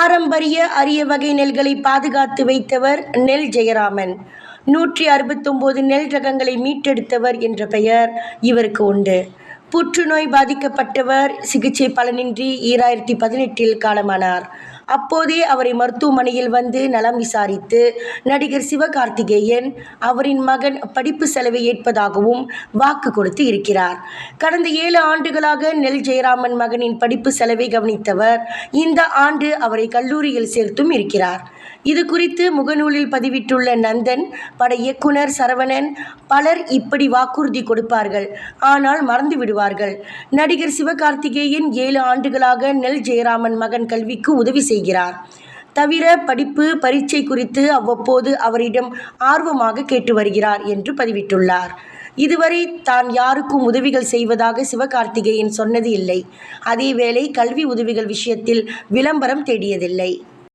பாரம்பரிய அரிய வகை நெல்களை பாதுகாத்து வைத்தவர் நெல் ஜெயராமன். நூற்றி அறுபத்தொம்போது நெல் ரகங்களை மீட்டெடுத்தவர் என்ற பெயர் இவருக்கு உண்டு. புற்றுநோய் பாதிக்கப்பட்டவர் சிகிச்சை பலனின்றி ஈராயிரத்தி பதினெட்டில் காலமானார். அப்போதே அவரை மருத்துவமனையில் வந்து நலம் விசாரித்து நடிகர் சிவகார்த்திகேயன் அவரின் மகன் படிப்பு செலவை ஏற்பதாகவும் வாக்கு கொடுத்து இருக்கிறார். கடந்த ஏழு ஆண்டுகளாக நெல் ஜெயராமன் மகனின் படிப்பு செலவை கவனித்தவர் இந்த ஆண்டு அவரை கல்லூரியில் சேர்த்தும் இருக்கிறார். இது குறித்து முகநூலில் பதிவிட்டுள்ள நந்தன் பட இயக்குனர் சரவணன் பலர் இப்படி வாக்குறுதி கொடுப்பார்கள். ஆனால் மறந்து விடுவார்கள். நடிகர் சிவகார்த்திகேயன் ஏழு ஆண்டுகளாக நெல் ஜெயராமன் மகன் கல்விக்கு உதவி செய்கிறார். தவிர படிப்பு பரீட்சை குறித்து அவ்வப்போது அவரிடம் ஆர்வமாக கேட்டு வருகிறார் என்று பதிவிட்டுள்ளார். இதுவரை தான் யாருக்கும் உதவிகள் செய்வதாக சிவகார்த்திகேயன் சொன்னது இல்லை. அதேவேளை கல்வி உதவிகள் விஷயத்தில் விளம்பரம் தேடியதில்லை.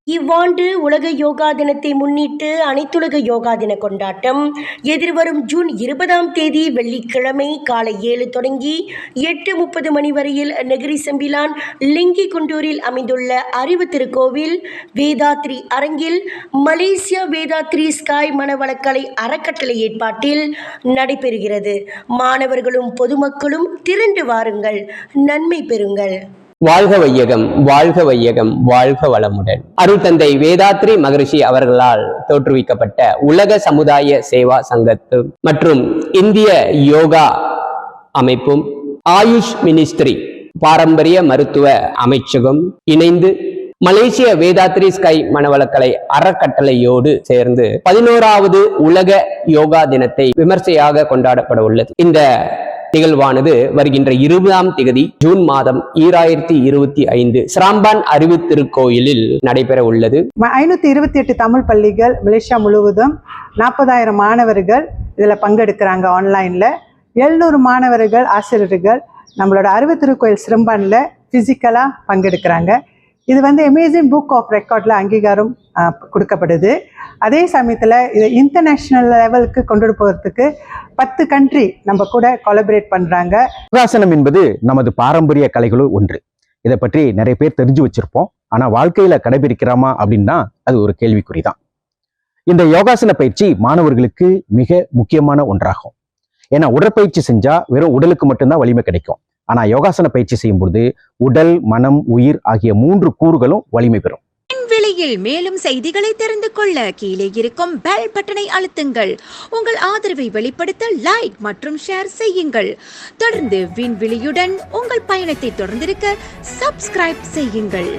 இவ்வாண்டு உலக யோகா தினத்தை முன்னிட்டு அனைத்துலக யோகா தின கொண்டாட்டம். எதிர்வரும் ஜூன் இருபதாம் தேதி வெள்ளிக்கிழமை காலை ஏழு தொடங்கி எட்டு முப்பது மணி வரையில் நெகிரி செம்பிலான் லிங்கி குண்டூரில் அமைந்துள்ள அறிவு திருக்கோவில் வேதாத்ரி அரங்கில் மலேசியா வேதாத்ரி ஸ்காய் மனவளக்கலை அறக்கட்டளை ஏற்பாட்டில் நடைபெறுகிறது. மாணவர்களும் பொதுமக்களும் திரண்டு வாருங்கள். நன்மை பெறுங்கள். வாழ்க வையகம் வாழ்க வையகம் வாழ்க வளமுடன். அருள் தந்தை வேதாத்ரி மகரிஷி அவர்களால் தோற்றுவிக்கப்பட்ட உலக சமுதாய சேவா சங்கத்து மற்றும் இந்திய யோகா அமைப்பும் ஆயுஷ் மினிஸ்ட்ரி பாரம்பரிய மருத்துவ அமைச்சகம் இணைந்து மலேசிய வேதாத்ரி ஸ்கை மனவளக்கலை அறக்கட்டளையோடு சேர்ந்து பதினோராவது உலக யோகா தினத்தை விமர்சையாக கொண்டாடப்பட உள்ளது இந்த நிகழ்வானது வருகின்ற இருபதாம் திகதி ஜூன் மாதம் ஈராயிரத்தி இருபத்தி ஐந்து சிராம்பான் அறிவு திருக்கோயிலில் நடைபெற உள்ளது. ஐநூத்தி இருபத்தி எட்டு தமிழ் பள்ளிகள் மலேசியா முழுவதும் நாற்பதாயிரம் மாணவர்கள் இதில் பங்கெடுக்கிறாங்க ஆன்லைனில் எழுநூறு மாணவர்கள் ஆசிரியர்கள் நம்மளோட அறிவு திருக்கோயில் சிறம்பானில் ஃபிசிக்கலாக பங்கெடுக்கிறாங்க. இது வந்து அமேசிங் புக் ஆஃப் ரெக்கார்டில் அங்கீகாரம் கொடுக்கப்படுது. அதே சமயத்தில் இது இன்டர்நேஷ்னல் லெவலுக்கு கொண்டு போகிறதுக்கு பத்து கண்ட்ரி நம்ம கூட கொலபரேட் பண்ணுறாங்க யோகாசனம் என்பது நமது பாரம்பரிய கலைகளும் ஒன்று. இதை பற்றி நிறைய பேர் தெரிஞ்சு வச்சிருப்போம். ஆனா வாழ்க்கையில கடைபிடிக்கிறோமா அப்படின்னா அது ஒரு கேள்விக்குறி தான் இந்த யோகாசன பயிற்சி மாணவர்களுக்கு மிக முக்கியமான ஒன்றாகும். ஏன்னா உடற்பயிற்சி செஞ்சா வெறும் உடலுக்கு மட்டும்தான் வலிமை கிடைக்கும். ஆனா யோகாசன பயிற்சி செய்யும் பொழுது உடல் மனம் உயிர் ஆகிய மூன்று கூறுகளும் வலிமை பெறும். விலையில் மேலும் செய்திகளை தெரிந்து கொள்ள கீழே இருக்கும் பெல் பட்டனை அழுத்துங்கள். உங்கள் ஆதரவை வெளிப்படுத்த லைக் மற்றும் ஷேர் செய்யுங்கள். தொடர்ந்து விண்வெளியுடன் உங்கள் பயணத்தை தொடர்ந்திருக்க சப்ஸ்கிரைப் செய்யுங்கள்.